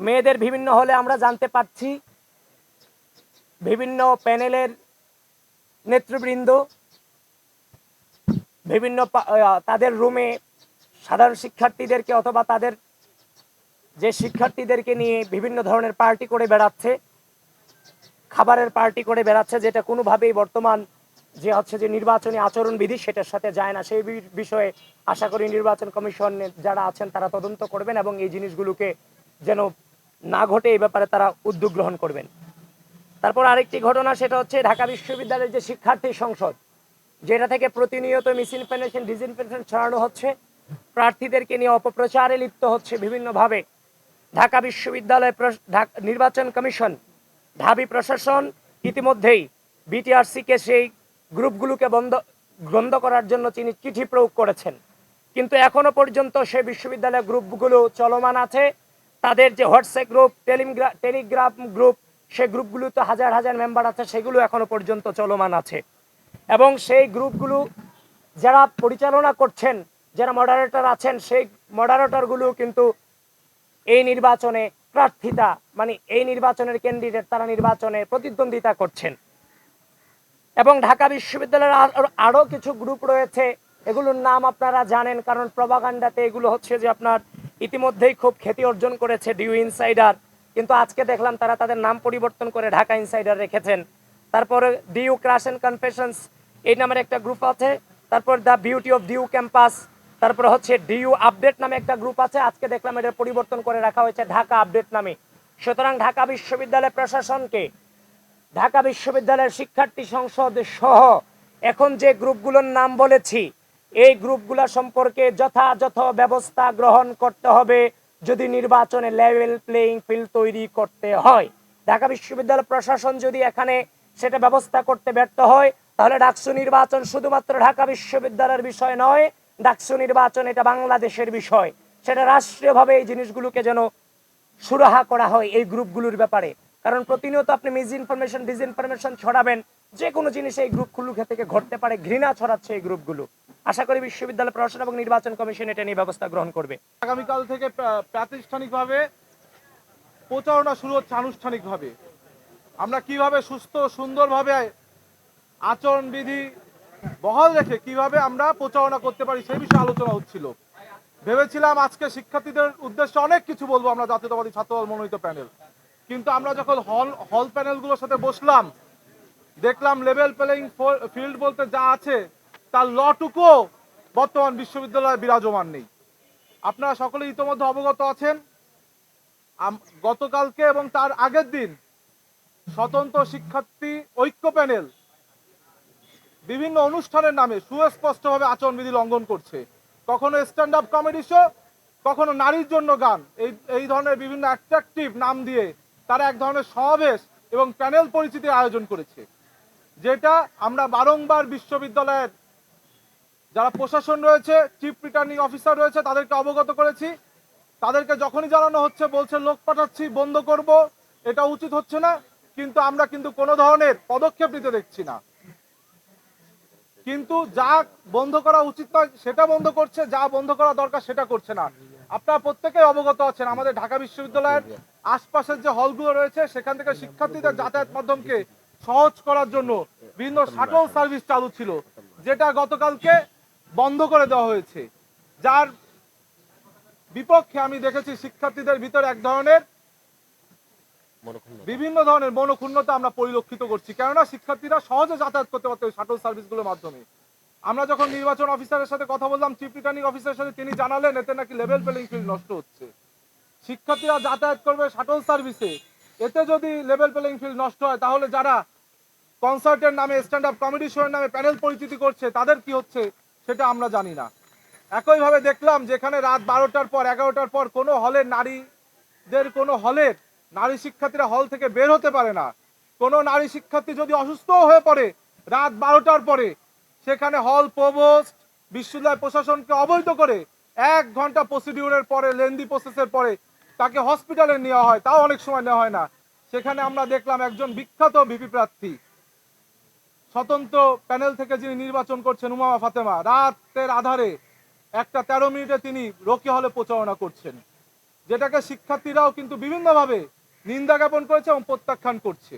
মেয়েদের বিভিন্ন হলে আমরা জানতে পারছি। বিভিন্ন প্যানেলের নেতৃবৃন্দ, বিভিন্ন তাদের রুমে সাধারণ শিক্ষার্থীদেরকে অথবা তাদের যে শিক্ষার্থীদেরকে নিয়ে বিভিন্ন ধরনের পার্টি করে বেড়াচ্ছে, খাবারের পার্টি করে বেড়াচ্ছে, যেটা কোনোভাবেই বর্তমান যে হচ্ছে যে নির্বাচনী আচরণবিধি সেটার সাথে যায় না। সেই বিষয়ে আশা করি নির্বাচন কমিশন যারা আছেন তারা তদন্ত করবেন এবং এই জিনিসগুলোকে যেন না ঘটে এই ব্যাপারে তারা উদ্যোগ গ্রহণ করবেন। তারপর আরেকটি ঘটনা, সেটা হচ্ছে ঢাকা বিশ্ববিদ্যালয়ের যে শিক্ষার্থী সংসদ, যেটা থেকে প্রতিনিয়ত মিস ইনফরমেশন ডিসইনফরমেশন ছড়ানো হচ্ছে, প্রার্থীদেরকে নিয়ে অপপ্রচারে লিপ্ত হচ্ছে বিভিন্নভাবে। ঢাকা বিশ্ববিদ্যালয় নির্বাচন কমিশন, ঢাবি প্রশাসন ইতিমধ্যেই বিটিআরসিকে সেই গ্রুপগুলোকে বন্ধ বন্ধ করার জন্য তিনি চিঠি প্রয়োগ করেছেন। কিন্তু এখনও পর্যন্ত সেই বিশ্ববিদ্যালয় গ্রুপগুলো চলমান আছে। তাদের যে WhatsApp group Telegram Telegram group সে গ্রুপগুলোতে হাজার হাজার মেম্বার আছে, সেগুলো এখনও পর্যন্ত চলমান আছে। এবং সেই গ্রুপগুলো যারা পরিচালনা করছেন, যারা মডারেটর আছেন, সেই মডারেটরগুলো কিন্তু এই নির্বাচনে প্রার্থিতা মানে এই নির্বাচনের ক্যান্ডিডেট তারা নির্বাচনে প্রতিদ্বন্দ্বিতা করছেন। এবং ঢাকা বিশ্ববিদ্যালয়ের আর- আরও কিছু গ্রুপ রয়েছে, এগুলোর নাম আপনারা জানেন, কারণ প্রভাকাণ্ডাতে এগুলো হচ্ছে যে আপনার ইতিমধ্যেই খুব খ্যাতি অর্জন করেছে ডিউ ইনসাইডার। কিন্তু আজকে দেখলাম তারা তাদের নাম পরিবর্তন করে ঢাকা ইনসাইডার রেখেছেন। তারপরে ডিউ ক্রাশ অ্যান্ড কনফেশনস, এই নামের একটা গ্রুপ আছে। তারপর the beauty of DU campus, তারপরে হচ্ছে ডিউ আপডেট নামে একটা গ্রুপ আছে। আজকে দেখলাম এটা পরিবর্তন করে রাখা হয়েছে ঢাকা আপডেট নামে। সুতরাং ঢাকা বিশ্ববিদ্যালয় প্রশাসনকে, ঢাকা বিশ্ববিদ্যালয়ের শিক্ষার্থী সংসদ সহ এখন যে গ্রুপগুলোর নাম বলেছি এই গ্রুপগুলো সম্পর্কে যথাযথ ব্যবস্থা গ্রহণ করতে হবে যদি নির্বাচনে লেভেল প্লেইং ফিল্ড তৈরি করতে হয়। ঢাকা বিশ্ববিদ্যালয় প্রশাসন যদি এখানে সেটা ব্যবস্থা করতে ব্যর্থ হয়, তাহলে ডাকসু নির্বাচন শুধুমাত্র ঢাকা বিশ্ববিদ্যালয়ের বিষয় নয়, ডাকসু নির্বাচন এটা বাংলাদেশের বিষয়। সেটা রাষ্ট্রীয়ভাবে এই জিনিসগুলোকে যেন সুরাহা করা হয় এই গ্রুপগুলোর ব্যাপারে। কারণ প্রতিনিয়ত আপনি মিস ইনফরমেশন ডিস ইনফরমেশন ছড়াবেন, যে কোনো জিনিস এই গ্রুপগুলো থেকে ঘটতে পারে, ঘৃণা ছড়াচ্ছে এই গ্রুপগুলো। আশা করি বিশ্ববিদ্যালয় প্রশাসন এবং নির্বাচন কমিশন এটা নিয়ে ব্যবস্থা গ্রহণ করবে। আগামীকাল থেকে প্রাতিষ্ঠানিকভাবে প্রচারণা শুরু হচ্ছে আনুষ্ঠানিকভাবে। আমরা কীভাবে সুস্থ, সুন্দরভাবে আচরণবিধি বহাল রেখে কীভাবে আমরা প্রচারণা করতে পারি সেই বিষয়ে আলোচনা হচ্ছিল। ভেবেছিলাম আজকে শিক্ষার্থীদের উদ্দেশ্যে অনেক কিছু বলব আমরা জাতীয়তাবাদী ছাত্রদল মনোনীত প্যানেল। কিন্তু আমরা যখন হল হল প্যানেলগুলোর সাথে বসলাম, দেখলাম লেভেল প্লেইং ফিল্ড বলতে যা আছে তার লটুকুও বর্তমান বিশ্ববিদ্যালয়ে বিরাজমান নেই। আপনারা সকলে ইতোমধ্যে অবগত আছেন গতকালকে এবং তার আগের দিন স্বতন্ত্র শিক্ষার্থী ঐক্য প্যানেল বিভিন্ন অনুষ্ঠানের নামে সুস্পষ্টভাবে আচরণবিধি লঙ্ঘন করছে। কখনো স্ট্যান্ড আপ কমেডি শো কখনো নারীর জন্য গান। এই এই ধরনের বিভিন্ন অ্যাট্রাকটিভ নাম দিয়ে তারা এক ধরনের সমাবেশ এবং প্যানেল পরিচিতির আয়োজন করেছে, যেটা আমরা বারংবার বিশ্ববিদ্যালয়ের যারা প্রশাসন রয়েছে চিফ রিটার্নিং অফিসার রয়েছে, তাদেরকে অবগত করেছি। তাদেরকে যখনই জানানো হচ্ছে, বলছে, লোক পাঠাচ্ছি, বন্ধ করব। এটা উচিত হচ্ছে না, কিন্তু আমরা কিন্তু কোনো ধরনের পদক্ষেপ নিতে দেখছি না। কিন্তু যা বন্ধ করা উচিত নয়, সেটা বন্ধ করছে, যা বন্ধ করা দরকার, সেটা করছে না। আপনারা প্রত্যেকেই অবগত আছেন, আমাদের ঢাকা বিশ্ববিদ্যালয়ের আশপাশের যে হলগুলো রয়েছে, সেখান থেকে শিক্ষার্থীদের যাতায়াত মাধ্যমকে সহজ করার জন্য বিভিন্ন শাটল সার্ভিস চালু ছিল, যেটা গতকালকে বন্ধ করে দেওয়া হয়েছে। যার বিপক্ষে আমি দেখেছি শিক্ষার্থীদের ভিতরে এক ধরনের বিভিন্ন ধরনের মনোক্ষুণ্ণতা আমরা পরিলক্ষিত করছি। কেননা শিক্ষার্থীরা সহজে যাতায়াত করতে পারতো ওই শাটল সার্ভিসগুলোর মাধ্যমে। আমরা যখন নির্বাচন অফিসারের সাথে কথা বললাম চিফ রিটার্নিং অফিসারের সাথে তিনি জানালেন এতে নাকি লেভেল প্লেইং ফিল্ড নষ্ট হচ্ছে। শিক্ষার্থীরা যাতায়াত করবে শাটল সার্ভিসে এতে যদি লেভেল প্লেইং ফিল্ড নষ্ট হয় তাহলে যারা কনসার্টের নামে স্ট্যান্ড আপ কমেডি শোয়ের নামে প্যানেল পরিচিতি করছে তাদের কি হচ্ছে? সেটা আমরা জানি না। একইভাবে দেখলাম যেখানে রাত বারোটার পর, এগারোটার পর কোনো হলের নারীদের, কোনো হলের নারী শিক্ষার্থীরা হল থেকে বের হতে পারে না। কোনো নারী শিক্ষার্থী যদি অসুস্থ হয়ে পড়ে রাত বারোটার পরে, সেখানে হল প্রভোস্ট বিশ্ববিদ্যালয় প্রশাসনকে অবৈধ করে এক ঘণ্টা প্রসিডিউরের পরে, লেন্দি প্রসেসের পরে তাকে হসপিটালে নেওয়া হয়, তাও অনেক সময় নেওয়া হয় না। সেখানে আমরা দেখলাম একজন বিখ্যাত বিপি প্রার্থী। স্বতন্ত্র প্যানেল থেকে যিনি নির্বাচন করছেন উমামা ফাতেমা, রাতের আধারে একটা তেরো মিনিটে তিনি রকি হলে প্রচারণা করছেন, যেটাকে শিক্ষার্থীরাও কিন্তু বিভিন্নভাবে নিন্দা জ্ঞাপন করেছে এবং প্রত্যাখ্যান করছে।